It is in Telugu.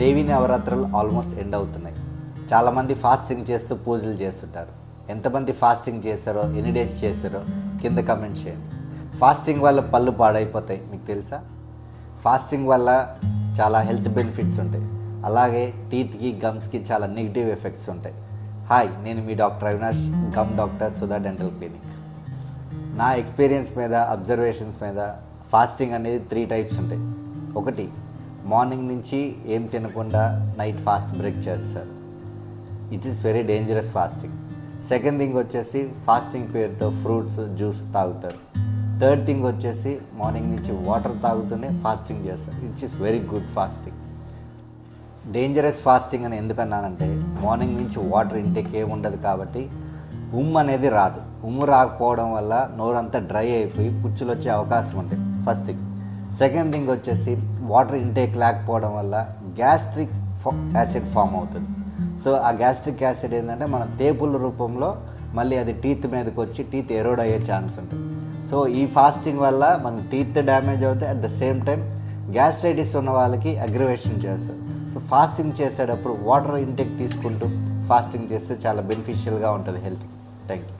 దేవి నవరాత్రులు ఆల్మోస్ట్ ఎండ్ అవుతున్నాయి. చాలామంది ఫాస్టింగ్ చేస్తూ పూజలు చేస్తుంటారు. ఎంతమంది ఫాస్టింగ్ చేశారో ఎన్ని డేస్ చేశారో కింద కమెంట్ చేయండి. ఫాస్టింగ్ వల్ల పళ్ళు పాడైపోతాయి మీకు తెలుసా? ఫాస్టింగ్ వల్ల చాలా హెల్త్ బెనిఫిట్స్ ఉంటాయి. అలాగే టీత్కి గమ్స్కి చాలా నెగిటివ్ ఎఫెక్ట్స్ ఉంటాయి. హాయ్ నేను మీ doctor Avinash gum doctor Sudha dental clinic. నా ఎక్స్పీరియన్స్ మీద అబ్జర్వేషన్స్ మీద ఫాస్టింగ్ అనేది త్రీ టైప్స్ ఉంటాయి. ఒకటి మార్నింగ్ నుంచి ఏం తినకుండా నైట్ ఫాస్ట్ బ్రేక్ చేస్తారు. It is very dangerous fasting second thing వచ్చేసి ఫాస్టింగ్ పేరుతో ఫ్రూట్స్ జ్యూస్ తాగుతారు. థర్డ్ థింగ్ వచ్చేసి మార్నింగ్ నుంచి వాటర్ తాగుతూనే ఫాస్టింగ్ చేస్తారు. It is very good fasting dangerous fasting అని ఎందుకన్నానంటే మార్నింగ్ నుంచి వాటర్ ఇంటేక్ ఏమి ఉండదు కాబట్టి ఉమ్ము అనేది రాదు. ఉమ్ము రాకపోవడం వల్ల నోరంతా డ్రై అయిపోయి పుచ్చులు వచ్చే అవకాశం ఉంటుంది. ఫస్ట్ థింగ్ సెకండ్ థింగ్ వచ్చేసి వాటర్ ఇంటేక్ లేకపోవడం వల్ల గ్యాస్ట్రిక్ యాసిడ్ ఫామ్ అవుతుంది. సో ఆ గ్యాస్ట్రిక్ యాసిడ్ ఏంటంటే మన తేపుల రూపంలో మళ్ళీ అది టీత్ మీదకి వచ్చి టీత్ ఎరోడ్ అయ్యే ఛాన్స్ ఉంటుంది. సో ఈ ఫాస్టింగ్ వల్ల మన టీత్ డ్యామేజ్ అవుతాయి. At the same time gastritis ఉన్న వాళ్ళకి అగ్రివేషన్ చేస్తారు సో ఫాస్టింగ్ చేసేటప్పుడు వాటర్ ఇంటేక్ తీసుకుంటూ ఫాస్టింగ్ చేస్తే చాలా బెనిఫిషియల్గా ఉంటుంది హెల్త్ థ్యాంక్ యూ